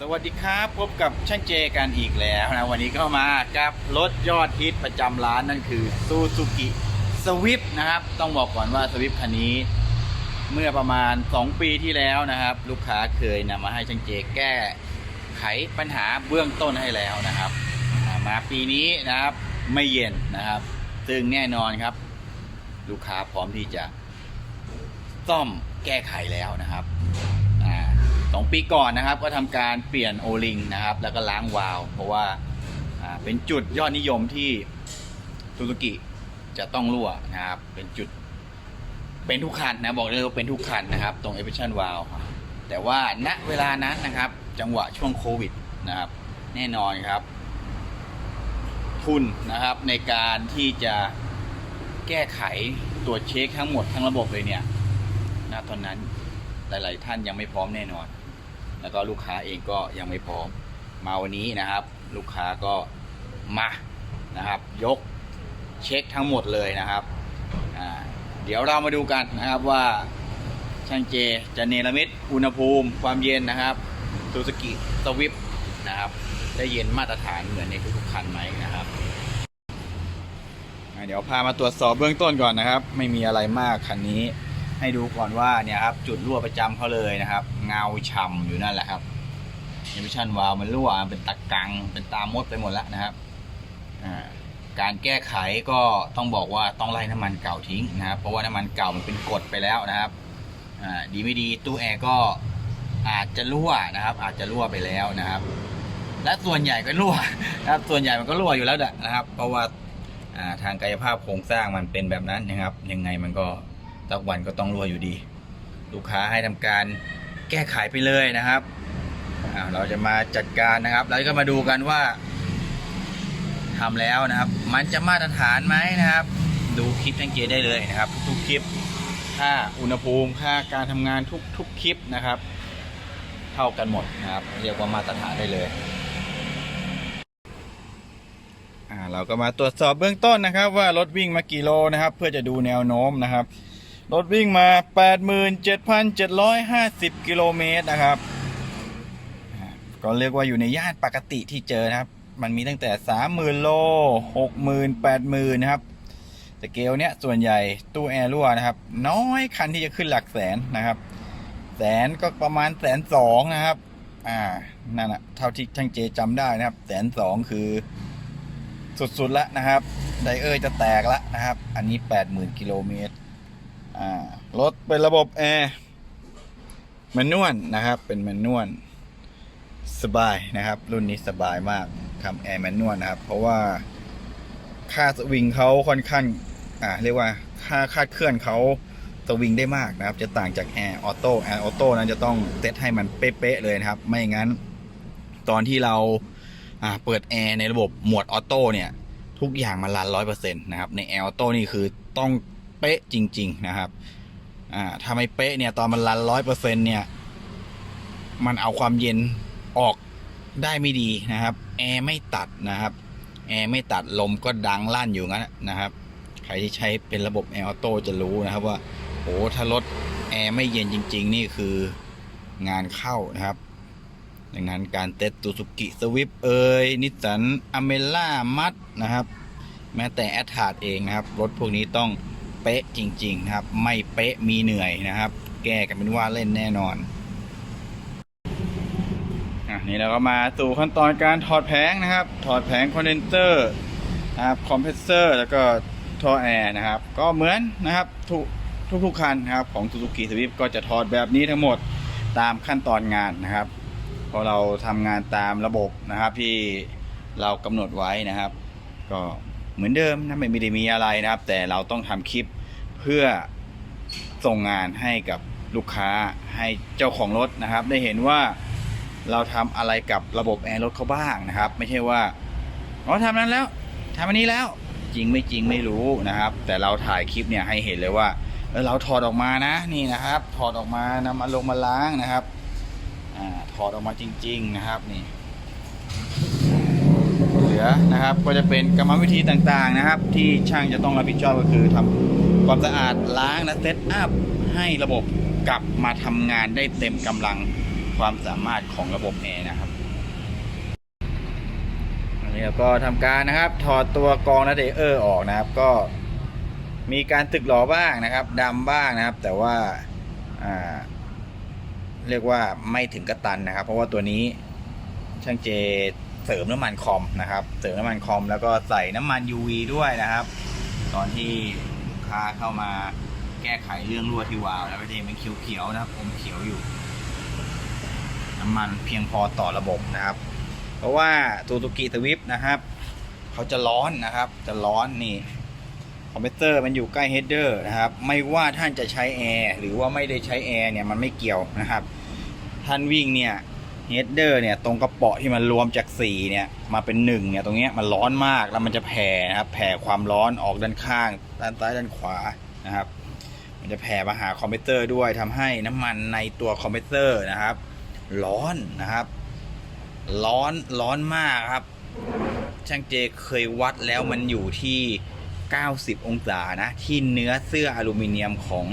สวัสดีครับพบกับช่างเจกันอีกแล้วนะ วันนี้ก็มากับรถยอดฮิตประจำร้านนั่นคือซูซูกิสวิฟนะครับ ต้องบอกก่อนว่าสวิฟคันนี้ เมื่อประมาณ 2 ปีที่แล้วนะครับ ลูกค้าเคยนำมาให้ช่างเจแก้ไขปัญหาเบื้องต้นให้แล้วนะครับ มาปีนี้นะครับไม่เย็นนะครับ ซึ่งแน่นอนครับ ลูกค้าพร้อมที่จะซ่อมแก้ไขแล้วนะครับ อ่าสองปีก่อนนะครับ ก็ทำการเปลี่ยนโอลิงนะครับ แล้วก็ล้างวาล์วเพราะว่าเป็นจุดยอดนิยมที่ซูซูกิจะต้องรั่วนะครับ เป็นจุดเป็นทุกคันนะบอกเลยว่าเป็นทุกคันนะครับ ตรง e อ p r e s s i o n valve แต่ว่าณเวลานั้นนะครับ จังหวะช่วงโควิดนะครับ แน่นอนครับ ทุนนะครับในการที่จะแก้ไขตัวจเช็คทั้งหมดทั้งระบบเลยเนี่ยณตอนนั้นหลาย ๆ ท่านยังไม่พร้อมแน่นอน แล้วก็ลูกค้าเองก็ยังไม่พร้อม มาวันนี้นะครับ ลูกค้าก็มานะครับ ยกเช็คทั้งหมดเลยนะครับเดี๋ยวเรามาดูกันนะครับว่าช่างเจจะเนรมิตอุณหภูมิความเย็นนะครับซูซูกิสวิฟนะครับ ได้เย็นมาตรฐานเหมือนในทุกๆคันไหมนะครับเดี๋ยวพามาตรวจสอบเบื้องต้นก่อนนะครับ ไม่มีอะไรมากคันนี้ ให้ดูก่อนว่าเนี่ยครับจุดรั่วประจำเขาเลยนะครับ เงาช่ำอยู่นั่นแหละครับเอมิชันวาลมันรั่วเป็นตะกังเป็นตามดไปหมดแล้วนะครับการแก้ไขก็ต้องบอกว่าต้องไล่น้ำมันเก่าทิ้งนะครับ เพราะว่าน้ำมันเก่ามันเป็นกรดไปแล้วนะครับดีไม่ดีตู้แอร์ก็อาจจะรั่วนะครับ อาจจะรั่วไปแล้วนะครับ และส่วนใหญ่ก็รั่วนะครับส่วนใหญ่มันก็รั่วอยู่แล้วนะครับ เพราะว่าทางกายภาพโครงสร้างมันเป็นแบบนั้นนะครับ ยังไงมันก็ สักวันก็ต้องรั่วอยู่ดี ลูกค้าให้ทำการแก้ไขไปเลยนะครับเราจะมาจัดการนะครับแล้วก็มาดูกันว่าทำแล้วนะครับ มันจะมาตรฐานไหมนะครับ ดูคลิปทั้งเกียร์ได้เลยนะครับ ทุกคลิปค่าอุณหภูมิค่าการทำงานทุกทุกคลิปนะครับ เท่ากันหมดนะครับ เรียกว่ามาตรฐานได้เลยเราก็มาตรวจสอบเบื้องต้นนะครับ ว่ารถวิ่งมากี่โลนะครับ เพื่อจะดูแนวโน้มนะครับ รถวิ่งมา 87,750 กิโลเมตรนะครับ ก็เรียกว่าอยู่ในย่านปกติที่เจอนะครับ มันมีตั้งแต่ 30,000 โล 60,000 80,000 นะครับสเกลเนี้ยส่วนใหญ่ตู้แอร์รั่วนะครับ น้อยคันที่จะขึ้นหลักแสนนะครับ แสนก็ประมาณแสนสองนะครับ อ่า นั่นแหะเท่าที่ช่างเจจำได้นะครับ แสนสองคือสุดๆแล้วนะครับ ไดเออร์จะแตกแล้วนะครับ อันนี้ 80,000 กิโลเมตร รถเป็นระบบแอร์แมนนวลนะครับ เป็นแมนนวลสบายนะครับ รุ่นนี้สบายมากทำแอร์แมนนวลนะครับ เพราะว่าค่าสวิงเขาค่อนข้างอ่าเรียกว่าค่าคาดเคลื่อนเขาสวิงได้มากนะครับ จะต่างจากแอร์ออโต้แอร์ออโต้นั้นจะต้องเซตให้มันเป๊ะๆเลยนะครับ ไม่งั้น ตอนที่เราอ่าเปิดแอร์ในระบบหมวดออโต้เนี่ย ทุกอย่างมันรันร้อยเปอร์เซ็นต์นะครับ ในแอร์ออโต้นี่คือต้อง ป๊ะจริง ๆ นะครับ อ่าถ้าไม่เป๊ะเนี่ย ตอนมันรันร้อยเปอร์เซ็นต์เนี่ย มันเอาความเย็นออกได้ไม่ดีนะครับแอร์ไม่ตัดนะครับแอร์ไม่ตัดลมก็ดังลั่นอยู่งั้นนะครับ ใครที่ใช้เป็นระบบแอร์ออโต้จะรู้นะครับว่าโอ้ถ้ารถแอร์ไม่เย็นจริง ๆ นี่คืองานเข้านะครับดังนั้นการเต็ดตูสุกิสวิปเอยนิสสันอเมล่ามัดนะครับ แม้แต่แอดทาร์ดเองนะครับ รถพวกนี้ต้อง เป๊ะจริง ๆ ครับ ไม่เป๊ะมีเหนื่อยนะครับ แก้กันเป็นว่าเล่นแน่นอนอะนี่เราก็มาสู่ขั้นตอนการถอดแผงนะครับ ถอดแผงคอนเดนเซอร์นะครับคอมเพรสเซอร์แล้วก็ท่อแอร์นะครับ ก็เหมือนนะครับทุกทุกๆคันนะครับของ Suzuki Swift ก็จะถอดแบบนี้ทั้งหมดตามขั้นตอนงานนะครับเพราะเราทำงานตามระบบนะครับที่เรากำหนดไว้นะครับ ก็ เหมือนเดิมนะไม่ได้มีอะไรนะครับ แต่เราต้องทำคลิปเพื่อส่งงานให้กับลูกค้าให้เจ้าของรถนะครับ ได้เห็นว่าเราทำอะไรกับระบบแอร์รถเขาบ้างนะครับ ไม่ใช่ว่าอ๋อทำนั้นแล้วทำอันนี้แล้วจริงไม่จริงไม่รู้นะครับ แต่เราถ่ายคลิปเนี่ยให้เห็นเลยว่าเเราถอดออกมานะนี่นะครับ ถอดออกมานำมาลงมาล้างนะครับอถอดออกมาจริง ๆนะครับนี่ ลือนะครับ ก็จะเป็นกรรมวิธีต่างๆนะครับ ที่ช่างจะต้องรับผิดชอบก็คือทำความสะอาดล้างและเซตอัพให้ระบบกลับมาทำงานได้เต็มกำลังความสามารถของระบบแอร์นะครับอันนี้เราก็ทำการนะครับ ถอดตัวกรองและเดเออร์ออกนะครับ ก็มีการตึกหลอบ้างนะครับดำบ้างนะครับ แต่ว่าเรียกว่าไม่ถึงกระตันนะครับ เพราะว่าตัวนี้ช่างเจ เสริมน้ำมันคอมนะครับ เสริมน้ำมันคอมแล้วก็ใส่น้ำมัน UV ด้วยนะครับ ตอนที่ลูกค้าเข้ามาแก้ไขเรื่องรั่วที่วาล์วแล้วก็จะเห็นเป็นเขียวๆนะครับอมเขียวอยู่ น้ำมันเพียงพอต่อระบบนะครับ เพราะว่าตูตุกิสวิฟนะครับเขาจะร้อนนะครับ จะร้อนนี่คอมเพรสเซอร์มันอยู่ใกล้เฮดเดอร์นะครับ ไม่ว่าท่านจะใช้แอร์หรือว่าไม่ได้ใช้แอร์เนี่ยมันไม่เกี่ยวนะครับ ท่านวิ่งเนี่ย เฮดเดอร์เนี่ยตรงกระเป๋อที่มันรวมจาก4เนี่ยมาเป็น1เนี่ยตรงเนี้ยมันร้อนมากแล้วมันจะแผ่นะครับแผ่ความร้อนออกด้านข้าง ด้านซ้ายด้านขวานะครับ มันจะแผ่มาหาคอมเพรสเซอร์ด้วยทำให้น้ำมันในตัวคอมเพรสเซอร์นะครับ ร้อนนะครับ ร้อนร้อนมากครับ ช่างเจเคยวัดแล้วมันอยู่ที่ 90 องศานะที่เนื้อเสื้ออลูมิเนียมของ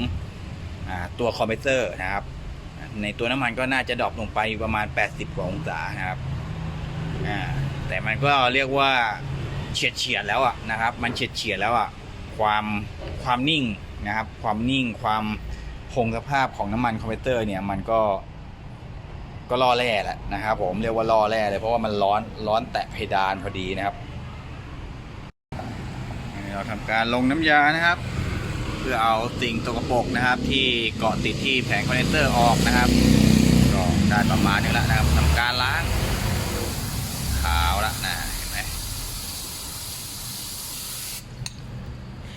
อตัวคอมเพรสเซอร์นะครับ ในตัวน้ำมันก็น่าจะดรอปลงไปประมาณ 80 กว่าองศานะครับอ่าแต่มันก็เรียกว่าเฉียดเฉียดแล้วอะนะครับ มันเฉียดเฉียดแล้วอะความความนิ่งนะครับ ความนิ่งความคงสภาพของน้ำมันคอมเพรสเซอร์เนี่ยมันก็ก็ล่อแร่แหละนะครับ ผมเรียกว่าล่อแร่เลยเพราะว่ามันร้อนร้อนแตะเพดานพอดีนะครับ เราทำการลงน้ำยานะครับ เพื่อเอาสิ่งตกปรกนะครับ ที่เกาะติดที่แผงคอนเนคเตอร์ออกนะครับก็ได้ประมาณนี้แล้วนะครับทำการล้างขาวแล้วนะเห็นไหม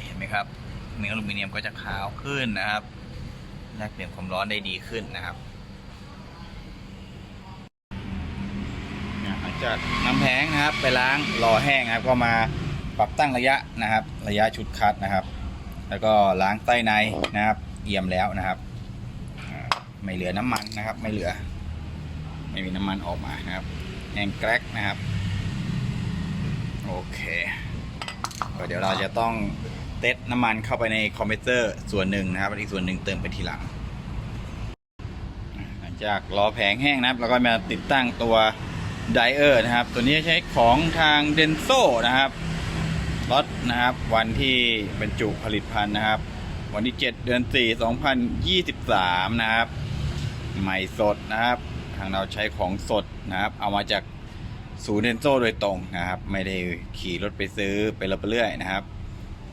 เห็นไหมครับเนื้ออลูมิเนียมก็จะขาวขึ้นนะครับแลกเปลี่ยนความร้อนได้ดีขึ้นนะครับหลังจากนำแผงนะครับ ไปล้างรอแห้งนะครับ ก็มาปรับตั้งระยะนะครับ ระยะชุดคัดนะครับ แล้วก็ล้างใต้ในนะครับ เอี่ยมแล้วนะครับ ไม่เหลือน้ำมันนะครับ ไม่เหลือ ไม่มีน้ำมันออกมานะครับแห้งแกรกนะครับ โอเคก็เดี๋ยวเราจะต้องเต็ดน้ำมันเข้าไปในคอมเพรสเซอร์ส่วนหนึ่งนะครับอีกส่วนหนึ่งเติมไปทีหลัง หลังจากรอแผงแห้งนะครับ แล้วก็มาติดตั้งตัวไดเออร์นะครับ ตัวนี้ใช้ของทางเดนโซนะครับ รถนะครับ วันที่บรรจุผลิตภัณฑ์นะครับ วันที่ 7 เดือน 4 2023 นะครับ ใหม่สดนะครับ ทางเราใช้ของสดนะครับ เอามาจากศูนย์เดนโซโดยตรงนะครับ ไม่ได้ขี่รถไปซื้อไปรับเรื่อยนะครับ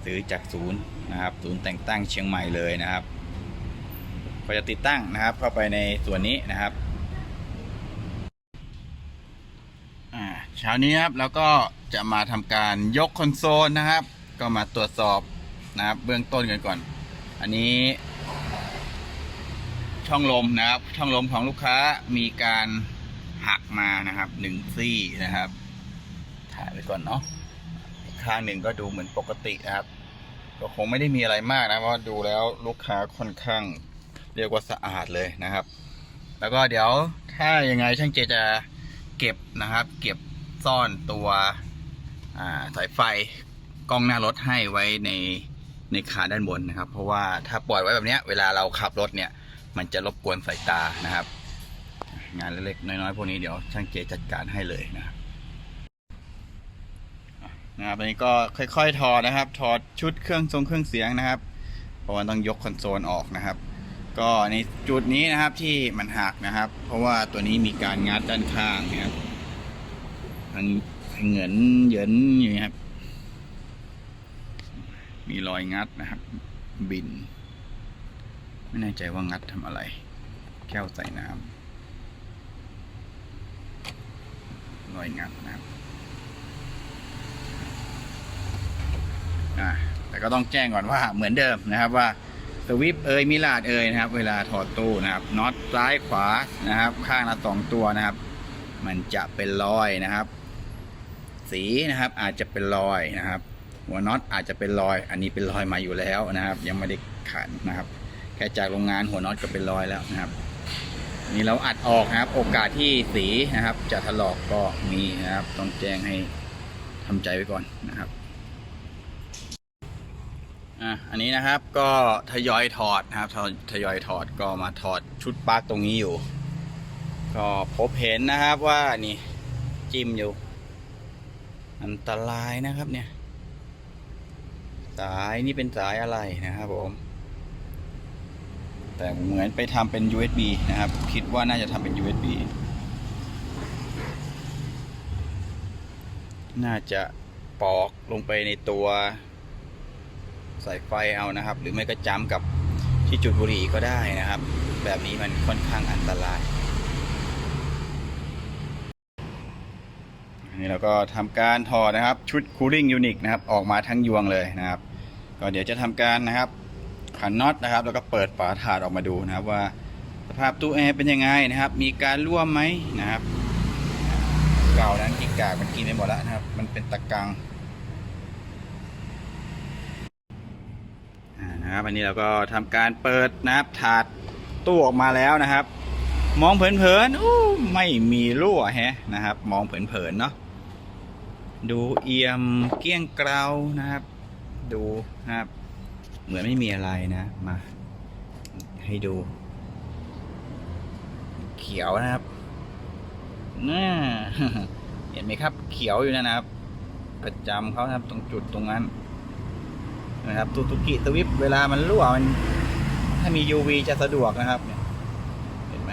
ซื้อจากศูนย์นะครับศูนย์แต่งตั้งเชียงใหม่เลยนะครับก็จะติดตั้งนะครับเข้าไปในส่วนนี้นะครับ อ่าเช้านี้ครับแล้วก็จะมาทำการยกคอนโซลนะครับ ก็มาตรวจสอบนะครับเบื้องต้นกันก่อน อันนี้ ช่องลมนะครับ ช่องลมของลูกค้ามีการหักมานะครับหนึ่งซี่นะครับ ถ่ายไว้ก่อนเนาะข้างหนึ่งก็ดูเหมือนปกตินะครับ ก็คงไม่ได้มีอะไรมากนะเพราะดูแล้วลูกค้าค่อนข้างเรียกว่าสะอาดเลยนะครับ แล้วก็เดี๋ยวถ้ายังไงช่างเจจะ เก็บนะครับ เก็บซ่อนตัวสายไฟกล้องหน้ารถให้ไว้ในในขาด้านบนนะครับ เพราะว่าถ้าปล่อยไว้แบบนี้เวลาเราขับรถเนี่ย มันจะรบกวนสายตานะครับ งานเล็กๆน้อยๆพวกนี้เดี๋ยวช่างเจจัดการให้เลยนะครับนะครับอันนี้ก็ค่อยๆถอดนะครับ ถอดชุดเครื่องทรงเครื่องเสียงนะครับ เพราะว่าต้องยกคอนโซลออกนะครับ ก็ในจุดนี้นะครับที่มันหักนะครับ เพราะว่าตัวนี้มีการงัดด้านข้างนะครับมันเหงินเหยินอยู่ครับ มีรอยงัดนะครับ บิน ไม่แน่ใจว่างัดทำอะไร แก้วใส่น้ำรอยงัดนะครับแต่ก็ต้องแจ้งก่อนว่าเหมือนเดิมนะครับว่า วิปเอยมิลาดเอยนะครับ เวลาถอดตู้นะครับน็อตซ้ายขวานะครับ ข้างละสองตัวนะครับ มันจะเป็นรอยนะครับ สีนะครับอาจจะเป็นรอยนะครับ หัวน็อตอาจจะเป็นรอย อันนี้เป็นรอยมาอยู่แล้วนะครับ ยังไม่ได้ขันนะครับแค่จากโรงงานหัวน็อตก็เป็นรอยแล้วนะครับ นี่เราอัดออกนะครับ โอกาสที่สีนะครับ จะถลอกก็มีนะครับต้องแจ้งให้ทำใจไว้ก่อนนะครับ อะอันนี้นะครับก็ทยอยถอดนะครับทยทยอยถอดก็มาถอดชุดปลั๊กตรงนี้อยู่ ก็พบเห็นนะครับว่านี่จิ้มอยู่อันตรายนะครับเนี่ย สายนี่เป็นสายอะไรนะครับผม แต่เหมือนไปทำเป็น USB นะครับ คิดว่าน่าจะทำเป็น USB น่าจะปอกลงไปในตัว สายไฟเอานะครับ หรือไม่ก็จ้ำกับที่จุดบุหรี่ก็ได้นะครับ แบบนี้มันค่อนข้างอันตรายนนี้เราก็ทำการถอดนะครับชุด cooling unit นะครับออกมาทั้งยวงเลยนะครับ ก็เดี๋ยวจะทำการนะครับขันน็อตนะครับ แล้วก็เปิดฝาถาดออกมาดูนะครับว่าสภาพตู้แอร์เป็นยังไงนะครับ มีการร่วไหมนะครับ เก่านั้นกินกากมันกินไปหมดแล้วนะครับ มันเป็นตะกังอ่า นะครับอันนี้เราก็ทำการเปิดนะครับถาดตู้ออกมาแล้วนะครับ มองเผินๆอู้ไม่มีรั่วแฮะนะครับ มองเผินๆเนาะดูเอี่ยมเกี้ยงเกลานะครับ ดูนะครับ เหมือนไม่มีอะไรนะมาให้ดู เขียวนะครับน่าเห็นไหมครับ เขียวอยู่นะครับ ประจำเขาครับตรงจุดตรงนั้น นะครับตุตุกิตวิปเวลามันรั่วมัน ถ้ามี UV จะสะดวกนะครับเนี่ยเห็นไหม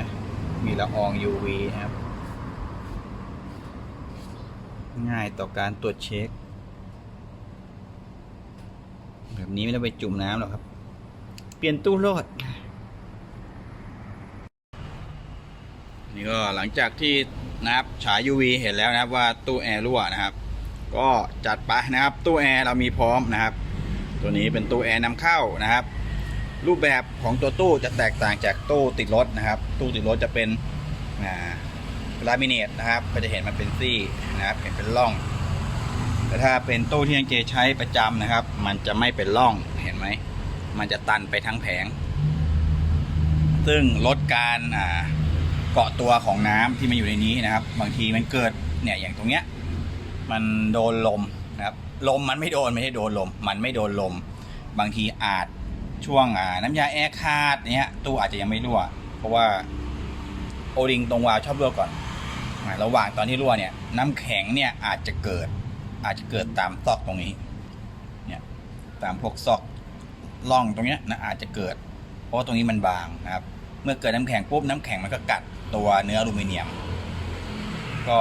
มีละออง UV นะครับ ง่ายต่อการตรวจเช็ค แบบนี้ไม่ต้องไปจุ่มน้ำหรอกครับ เปลี่ยนตู้โลดนี่ก็หลังจากที่นะครับฉาย UV เห็นแล้วนะครับว่าตู้แอร์รั่วนะครับ ก็จัดไปนะครับ ตู้แอร์เรามีพร้อมนะครับ ตัวนี้เป็นตู้แอร์นำเข้านะครับ รูปแบบของตัวตู้จะแตกต่างจากตู้ติดรถนะครับ ตู้ติดรถจะเป็นลามิเนตนะครับ ก็จะเห็นมันเป็นซี่นะครับ เห็นเป็นร่อง แต่ถ้าเป็นตู้ที่ยังเจใช้ประจำนะครับ มันจะไม่เป็นร่องเห็นไหม มันจะตันไปทั้งแผง ซึ่งลดการเกาะตัวของน้ำที่มันอยู่ในนี้นะครับ บางทีมันเกิดเนี่ยอย่างตรงเนี้ยมันโดนลมนะครับ ลมมันไม่โดนไม่ใช่โดนลม มันไม่โดนลม บางทีอาจช่วงอ่าน้ำยาแอร์ขาดเนี้ยตู้อาจจะยังไม่รั่ว เพราะว่าโอริงตรงวาล์วชอบรั่วก่อนระหว่างตอนที่รั่วเนี่ย น้ำแข็งเนี่ยอาจจะเกิด อาจจะเกิดตามซอกตรงนี้ เนี่ยตามพวกซอกร่องตรงเนี้ยนะอาจจะเกิด เพราะว่าตรงนี้มันบางนะครับ เมื่อเกิดน้ำแข็งปุ๊บน้ำแข็งมันก็กัดตัวเนื้ออลูมิเนียม ก็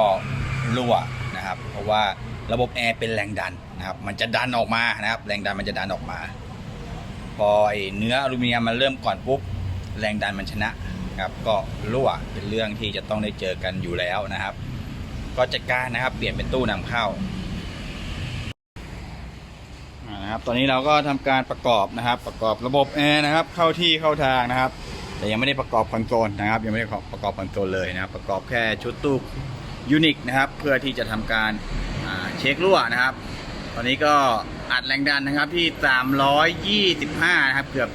รั่วนะครับ เพราะว่าระบบแอร์เป็นแรงดัน นะครับมันจะดันออกมานะครับ แรงดันมันจะดันออกมา พอไอ้เนื้ออลูมิเนียมมันเริ่มก่อนปุ๊บแรงดันมันชนะครับ ก็รั่วเป็นเรื่องที่จะต้องได้เจอกันอยู่แล้วนะครับ ก็จัดการนะครับ เปลี่ยนเป็นตู้นำเข้านะครับตอนนี้เราก็ทำการประกอบนะครับ ประกอบระบบแอร์นะครับ เข้าที่เข้าทางนะครับ แต่ยังไม่ได้ประกอบคอนโซลนะครับ ยังไม่ได้ประกอบคอนโซลเลยนะครับ ประกอบแค่ชุดตู้ยูนิคนะครับ เพื่อที่จะทำการเช็ครั่วนะครับ ตอนนี้ก็อัดแรงดันนะครับที่ 325 นะครับ เกือบ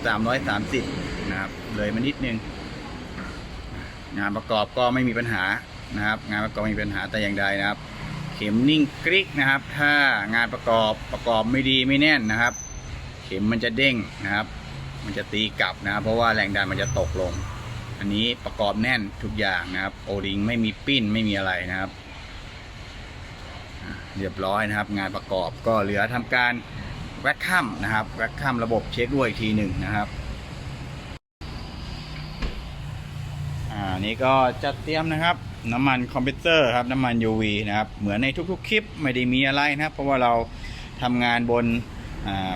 330 นะครับ เลยมานิดนึง งานประกอบก็ไม่มีปัญหานะครับ งานประกอบไม่มีปัญหาแต่อย่างใดนะครับ เข็มนิ่งกริกนะครับ ถ้างานประกอบประกอบไม่ดีไม่แน่นนะครับ เข็มมันจะเด้งนะครับ มันจะตีกลับนะครับ เพราะว่าแรงดันมันจะตกลง อันนี้ประกอบแน่นทุกอย่างนะครับ โอริงไม่มีปิ้นไม่มีอะไรนะครับ เรียบร้อยนะครับ งานประกอบก็เหลือทำการแวคคัมนะครับแวคคัมระบบเช็คด้วยอีกทีหนึ่งนะครับอ่านี่ก็จัดเตรียมนะครับ น้ำมันคอมพิวเตอร์ครับน้ำมัน UV นะครับเหมือนในทุกๆ คลิปไม่ได้มีอะไรนะครับเพราะว่าเราทำงานบน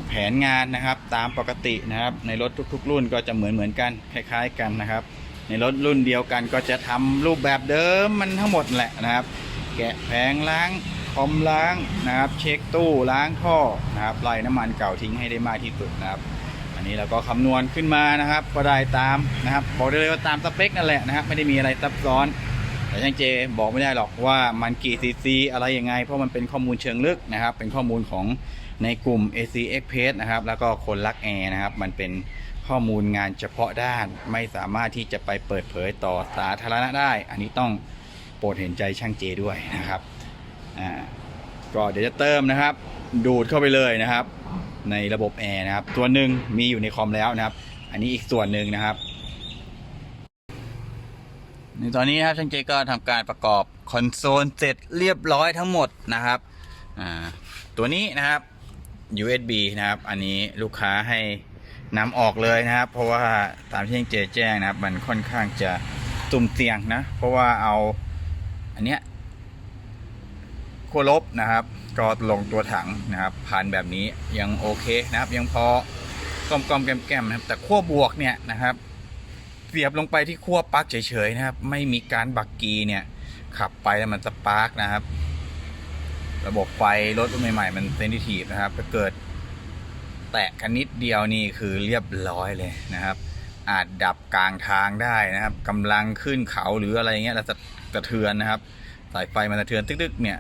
แผนงานนะครับตามปกตินะครับ ในรถทุกๆ รุ่นก็จะเหมือนเหมือนกันคล้ายๆกันนะครับ ในรถรุ่นเดียวกันก็จะทำรูปแบบเดิมมันทั้งหมดแหละนะครับ แกะแผงล้าง คอมล้างนะครับ เช็คตู้ล้างท่อนะครับไล่น้ำมันเก่าทิ้งให้ได้มากที่สุดนะครับ อันนี้เราก็คำนวณขึ้นมานะครับ ก็ได้ตามนะครับ บอกได้เลยว่าตามสเปคนั่นแหละนะครับ ไม่ได้มีอะไรซับซ้อน แต่ช่างเจบอกไม่ได้หรอกว่ามันกี่ซีซีอะไรยังไง เพราะมันเป็นข้อมูลเชิงลึกนะครับ เป็นข้อมูลของในกลุ่ม AC Express นะครับ แล้วก็คนรักแอร์นะครับ มันเป็นข้อมูลงานเฉพาะด้าน ไม่สามารถที่จะไปเปิดเผยต่อสาธารณะได้ อันนี้ต้องโปรดเห็นใจช่างเจด้วยนะครับ อ่าก็เดี๋ยวจะเติมนะครับ ดูดเข้าไปเลยนะครับ ในระบบแอร์นะครับ ตัวหนึ่งมีอยู่ในคอมแล้วนะครับ อันนี้อีกส่วนหนึ่งนะครับในตอนนี้นะครับช่างเจก็ทำการประกอบคอนโซลเสร็จเรียบร้อยทั้งหมดนะครับอ่าตัวนี้นะครับ USB นะครับ อันนี้ลูกค้าให้นำออกเลยนะครับ เพราะว่าตามที่ช่างเจแจ้งนะครับ มันค่อนข้างจะตุ่มเสี่ยงนะ เพราะว่าเอาอันเนี้ย วลบนะครับ ก็ลงตัวถังนะครับผ่านแบบนี้ยังโอเคนะครับ ยังพอกลมๆแก้มๆนะครับ แต่ขั้วบวกเนี่ยนะครับ เสียบลงไปที่ขั้วปลั๊กเฉยๆนะครับ ไม่มีการบักกีเนี่ย ขับไปแล้วมันสปาร์กนะครับ ระบบไฟรถรุ่นใหม่ๆ มันเซนซิทีฟนะครับถ้าเกิด แตะกันนิดเดียวนี่คือเรียบร้อยเลยนะครับ อาจดับกลางทางได้นะครับกำลังขึ้นเขาหรืออะไรเงี้ยแล้วจะสะเทือนนะครับสายไฟมันสะเทือนตึกๆเนี่ย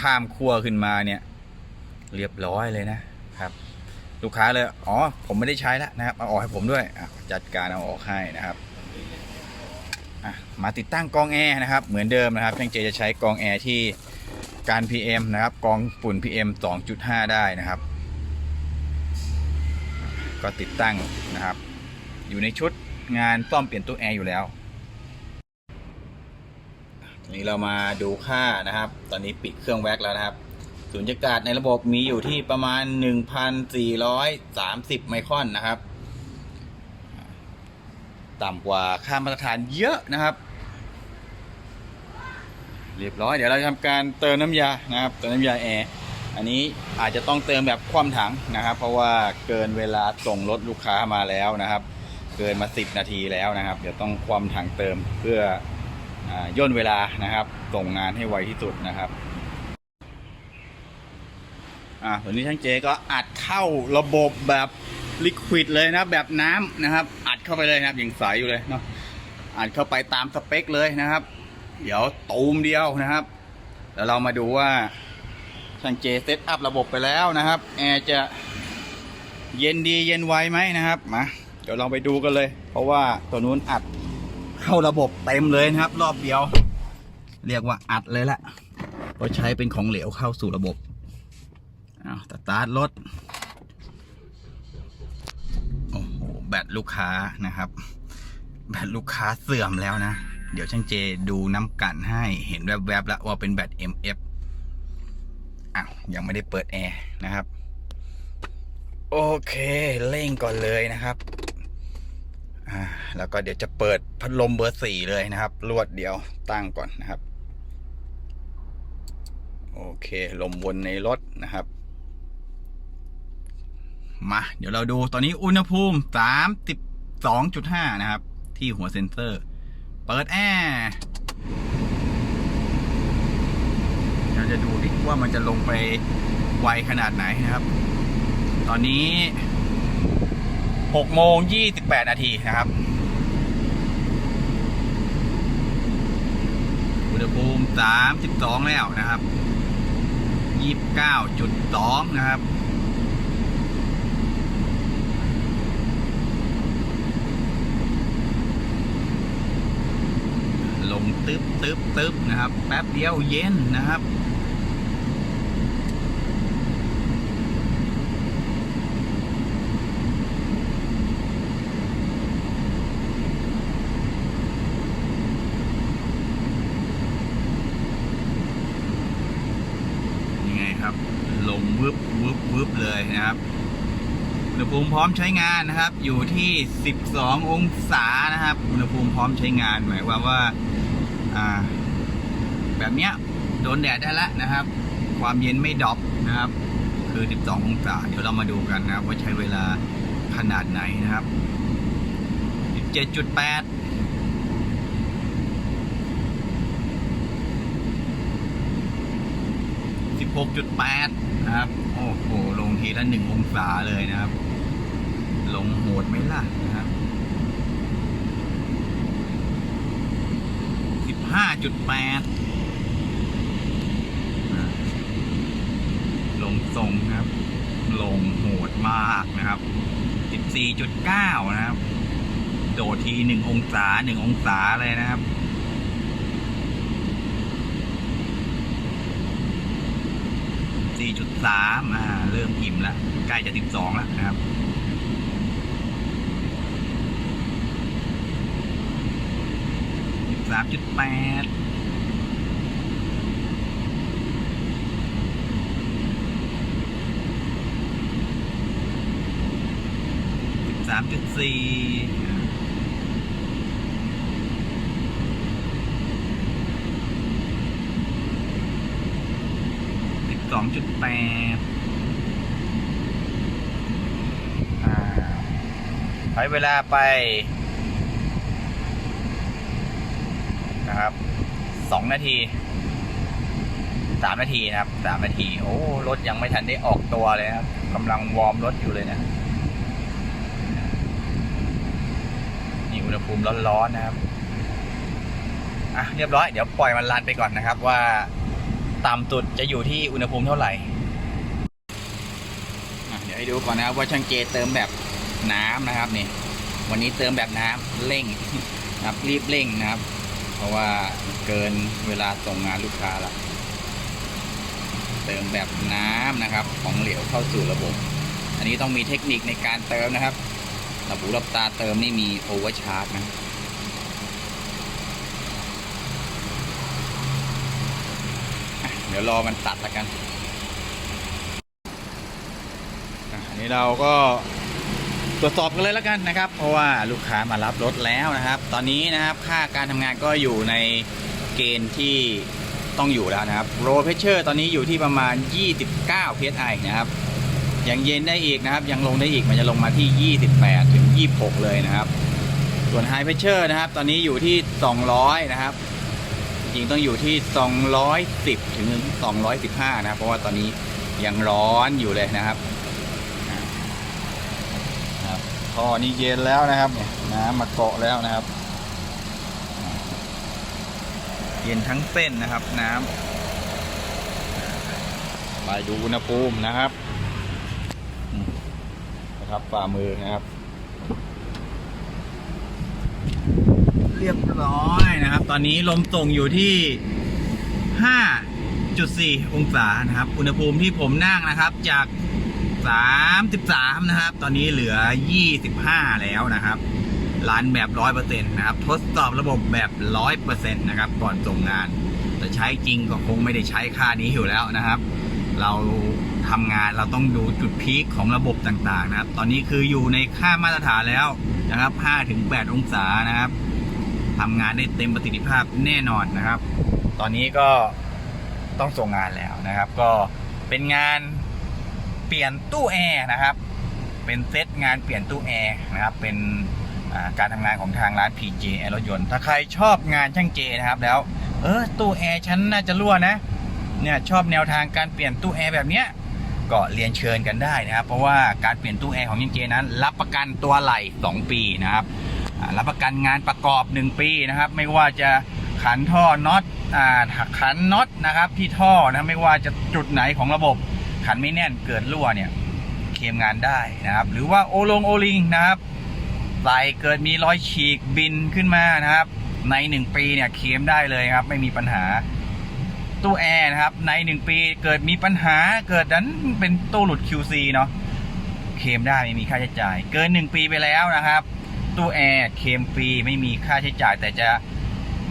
ข้ามขั้วขึ้นมาเนี่ย เรียบร้อยเลยนะครับ ลูกค้าเลยอ๋อผมไม่ได้ใช้แล้วนะครับเอาออกให้ผมด้วยจัดการเอาออกให้นะครับมาติดตั้งกองแอร์นะครับ เหมือนเดิมนะครับช่างเจจะใช้กองแอร์ที่การ PM นะครับ กองฝุ่น PM 2.5 ได้นะครับ ก็ติดตั้งนะครับ อยู่ในชุดงานซ่อมเปลี่ยนตู้แอร์อยู่แล้ว นี้เรามาดูค่านะครับ ตอนนี้ปิดเครื่องแว็กแล้วนะครับสุญญากาศในระบบมีอยู่ที่ประมาณ 1,430 ไมครอนนะครับ ต่ำกว่าค่ามาตรฐานเยอะนะครับ เรียบร้อย เดี๋ยวเราทำการเติมน้ำยานะครับ เติมน้ำยาแอร์ อันนี้อาจจะต้องเติมแบบคว่ำถังนะครับ เพราะว่าเกินเวลาส่งรถลูกค้ามาแล้วนะครับ เกินมา 10 นาทีแล้วนะครับ เดี๋ยวต้องคว่ำถังเติมเพื่อ ย่นเวลานะครับส่งงานให้ไวที่สุดนะครับอ่าวันนี้ช่างเจก็อัดเข้าระบบแบบลิควิดเลยนะแบบน้ำนะครับ อัดเข้าไปเลยนะครับยังใสอยู่เลยเนาะอัดเข้าไปตามสเปคเลยนะครับ เดี๋ยวตูมเดียวนะครับแล้วเรามาดูว่าช่างเจเซตอัพระบบไปแล้วนะครับแอร์จะเย็นดีเย็นไวไหมนะครับมาเดี๋ยวเราไปดูกันเลย เพราะว่าตัวนู้นอัด เข้าระบบเต็มเลยนะครับ รอบเดียว เรียกว่าอัดเลยละเพราะใช้เป็นของเหลวเข้าสู่ระบบอ้าวสตาร์ทรถโอ้โหแบตลูกค้านะครับ แบตลูกค้าเสื่อมแล้วนะ เดี๋ยวช่างเจดูน้ำกันให้เห็นแวบๆแล้วว่าเป็นแบต MF อ้าวยังไม่ได้เปิดแอร์นะครับ โอเคเร่งก่อนเลยนะครับ แล้วก็เดี๋ยวจะเปิดพัดลมเบอร์สี่เลยนะครับ รวดเดียวตั้งก่อนนะครับ โอเคลมวนในรถนะครับ มาเดี๋ยวเราดูตอนนี้อุณหภูมิ32.5นะครับ ที่หัวเซ็นเซอร์ เปิดแอร์เราจะดูดิว่ามันจะลงไปไวขนาดไหนนะครับ ตอนนี้ 6โมง28 นาทีนะครับอุณหภูมิ 32 แล้วนะครับ 29.2 นะครับลงตึ๊บตึ๊บตึ๊บนะครับ แป๊บเดียวเย็นนะครับ ยังไงครับ ลงวึบวึบวึบเลยนะครับ อุ ณหภูมิพร้อมใช้งานนะครับ อยู่ที่ 12 องศานะครับ อุณหภูมิพร้อมใช้งานหมายความว่าอ่าแบบเนี้ยโดนแดดได้แล้วนะครับ ความเย็นไม่ดรอปนะครับ คือ 12 องศา เดี๋ยวเรามาดูกันนะครับ ว่าใช้เวลาขนาดไหนนะครับ 17.8 16.8 นะครับ โอ้โห ลงทีละหนึ่งองศาเลยนะครับ ลงโหดไหมล่ะนะครับ15.8ลงทรงครับ ลงโหดมากนะครับ14.9นะครับ โดดทีหนึ่งองศาหนึ่งองศาเลยนะครับ4.3อ่า เริ่มอิ่มแล้ว ใกล้จะ 12 แล้วนะครับามจุดแปดสิบสามจุดสี่สองจุดแปดอ่าใช้เวลาไป นะครับสองนาทีสามนาทีนะครับสามนาที โอ้รถยังไม่ทันได้ออกตัวเลยครับกำลังวอร์มรถอยู่เลยเนะนี่อุณหภูมิร้อนๆนะครับอะเรียบร้อยเดี๋ยวปล่อยมันรันไปก่อนนะครับ ว่าต่ำสุดจะอยู่ที่อุณหภูมิเท่าไหร่อะเดี๋ยวให้ดูก่อนนะครับว่าช่างเจเติมแบบน้ำนะครับนี่วันนี้เติมแบบน้ำเร่งนะครับรีบเร่งนะครับ เพราะว่าเกินเวลาส่งงานลูกค้าล้วเติมแบบน้ำนะครับของเหลวเข้าสู่ระบบ อันนี้ต้องมีเทคนิคในการเติมนะครับระบุรับตาเติมนี่มีโอเวอร์ชาร์จนะเดี๋ยวรอมันตัดละกัน อันนี้เราก็ ตรวจสอบกันเลยแล้วกันนะครับ เพราะว่าลูกค้ามารับรถแล้วนะครับ ตอนนี้นะครับค่าการทำงานก็อยู่ในเกณฑ์ที่ต้องอยู่แล้วนะครับโรเพชเชอร์ตอนนี้อยู่ที่ประมาณ 29 psi นะครับยังเย็นได้อีกนะครับ ยังลงได้อีกมันจะลงมาที่ 28 ถึง 26 เลยนะครับ ส่วนไฮเพชเชอร์นะครับ ตอนนี้อยู่ที่ 200 นะครับ จริงต้องอยู่ที่ 210 ถึง 215 นะครับ เพราะว่าตอนนี้ยังร้อนอยู่เลยนะครับครับ ท่อนี้เย็นแล้วนะครับเนี่ยน้ำมาเกาะแล้วนะครับ เย็นทั้งเส้นนะครับ น้ำไปดูอุณหภูมินะครับนะครับฝ่ามือนะครับ เรียบร้อยนะครับ ตอนนี้ลมส่งอยู่ที่ 5.4 องศานะครับ อุณหภูมิที่ผมนั่งนะครับ จาก 33 นะครับ ตอนนี้เหลือ 25 แล้วนะครับร้านแบบ100%นะครับ ทดสอบระบบแบบ100%นะครับ ก่อนส่งงาน แต่ใช้จริงก็คงไม่ได้ใช้ค่านี้อยู่แล้วนะครับ เราทำงานเราต้องดูจุดพีคของระบบต่างๆ นะครับ ตอนนี้คืออยู่ในค่ามาตรฐานแล้วนะครับ5-8องศานะครับทำงานได้เต็มประสิทธิภาพแน่นอนนะครับ ตอนนี้ก็ต้องส่งงานแล้วนะครับ ก็เป็นงาน เปลี่ยนตู้แอร์นะครับ เป็นเซตงานเปลี่ยนตู้แอร์นะครับ เป็นการทำงานของทางร้าน PJ แอร์รถยนต์ถ้าใครชอบงานช่างเจนะครับ แล้ว เออตู้แอร์ฉันน่าจะรั่วนะเนี่ยชอบแนวทางการเปลี่ยนตู้แอร์แบบเนี้ยก็เรียนเชิญกันได้นะครับ เพราะว่าการเปลี่ยนตู้แอร์ของช่างเจนั้น รับประกันตัวไหล2ปีนะครับรับประกันงานประกอบ 1 ปีนะครับ ไม่ว่าจะขันท่อน็อตขันน็อตนะครับ ที่ท่อนะไม่ว่าจะจุดไหนของระบบ ขันไม่แน่นเกิดรั่วเนี่ยเคมงานได้นะครับ หรือว่าโอลงโอลิงนะครับไหลเกิดมีรอยฉีกบินขึ้นมานะครับ ใน 1 ปีเนี่ยเคมได้เลยครับ ไม่มีปัญหาตู้แอร์นะครับ ใน 1 ปีเกิดมีปัญหาเกิดนั้นเป็นตู้หลุด QC เนาะเคมได้ไม่มีค่าใช้จ่าย เกิน 1 ปีไปแล้วนะครับ ตู้แอร์เคมฟรีไม่มีค่าใช้จ่ายแต่จะ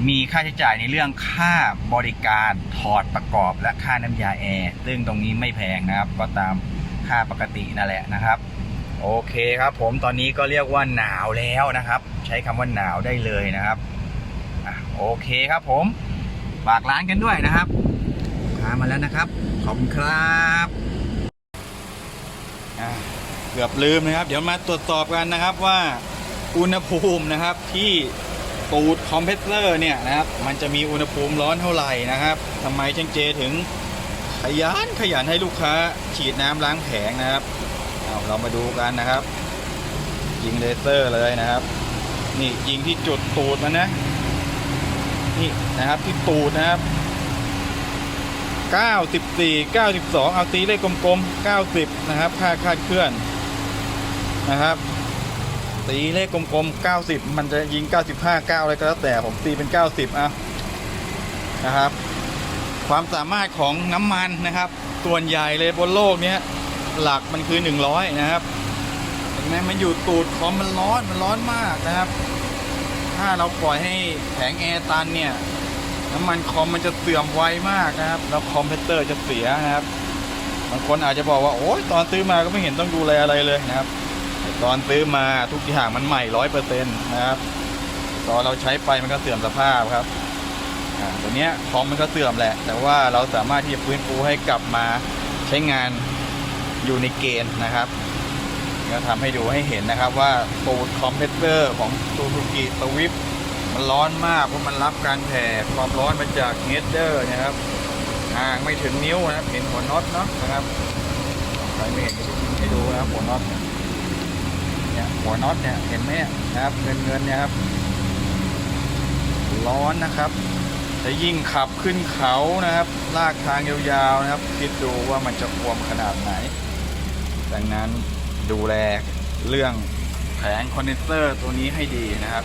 มีค่าใช้จ่ายในเรื่องค่าบริการถอดประกอบและค่าน้ำยาแอร์ซึ่งตรงนี้ไม่แพงนะครับ ก็ตามค่าปกตินั่นแหละนะครับ โอเคครับ ผมตอนนี้ก็เรียกว่าหนาวแล้วนะครับ ใช้คำว่าหนาวได้เลยนะครับอโอเคครับผมฝากร้านกันด้วยนะครับค้ามาแล้วนะครับ ขอบคุณครับเกือบลืมนะครับ เดี๋ยวมาตรวจสอบกันนะครับว่าอุณหภูมินะครับที่ ตูดคอมเพรสเซอร์เนี่ยนะครับ มันจะมีอุณหภูมิร้อนเท่าไหร่นะครับทำไมช่างเจถึงขยันขยันให้ลูกค้าฉีดน้ำล้างแผงนะครับเอาเรามาดูกันนะครับ ยิงเลเซอร์เลยนะครับ นี่ยิงที่จุดตูดมันนะ นี่นะครับที่ตูดนะครับ94 92 เอาตีเลขกลมๆ 90 นะครับ ค่าคาดเคลื่อนนะครับ ตีเลขกลมๆ 90 มันจะยิง 95 9อะไรก็แล้วแต่ผมตีเป็น 90อะนะครับ ความสามารถของน้ำมันนะครับ ส่วนใหญ่เลยบนโลกเนี้ยหลักมันคือ 100 นะครับเห็นไหมมันอยู่ตูดคอมมันร้อนมันร้อนมากนะครับ ถ้าเราปล่อยให้แผงแอร์ตันเนี่ยน้ำมันคอมมันจะเสื่อมไวมากนะครับ แล้วคอมเพรสเตอร์จะเสียนะครับบางคนอาจจะบอกว่าโอ้ยตอนซื้อมาก็ไม่เห็นต้องดูแลอะไรเลยนะครับ ตอนซื้อมาทุกอย่างมันใหม่ร้อยเปอร์เซ็นต์นะครับตอนเราใช้ไปมันก็เสื่อมสภาพครับตัวเนี้ยคอมมันก็เสื่อมแหละ แต่ว่าเราสามารถที่จะฟื้นฟูให้กลับมาใช้งานอยู่ในเกณฑ์นะครับก็ทำให้ดูให้เห็นนะครับว่าตูดคอมเพรสเซอร์ของซูซูกิสวิฟมันร้อนมากเพราะมันรับการแผ่ความร้อนมาจากเฮดเดอร์นะครับห่างไม่ถึงนิ้วนะครับเห็นหัวน็อตเนาะนะครับใครไม่เห็นก็ให้ดูนะครับหัวน็อต เนี่ยหัวน็อตเนี่ยเห็นไหมนะครับเงินเงินๆเนี่ยครับร้อนนะครับจะยิ่งขับขึ้นเขานะครับ ลากทางยาวๆนะครับ คิดดูว่ามันจะควมขนาดไหน ดังนั้นดูแลเรื่องแผงคอนเดนเซอร์ตัวนี้ให้ดีนะครับ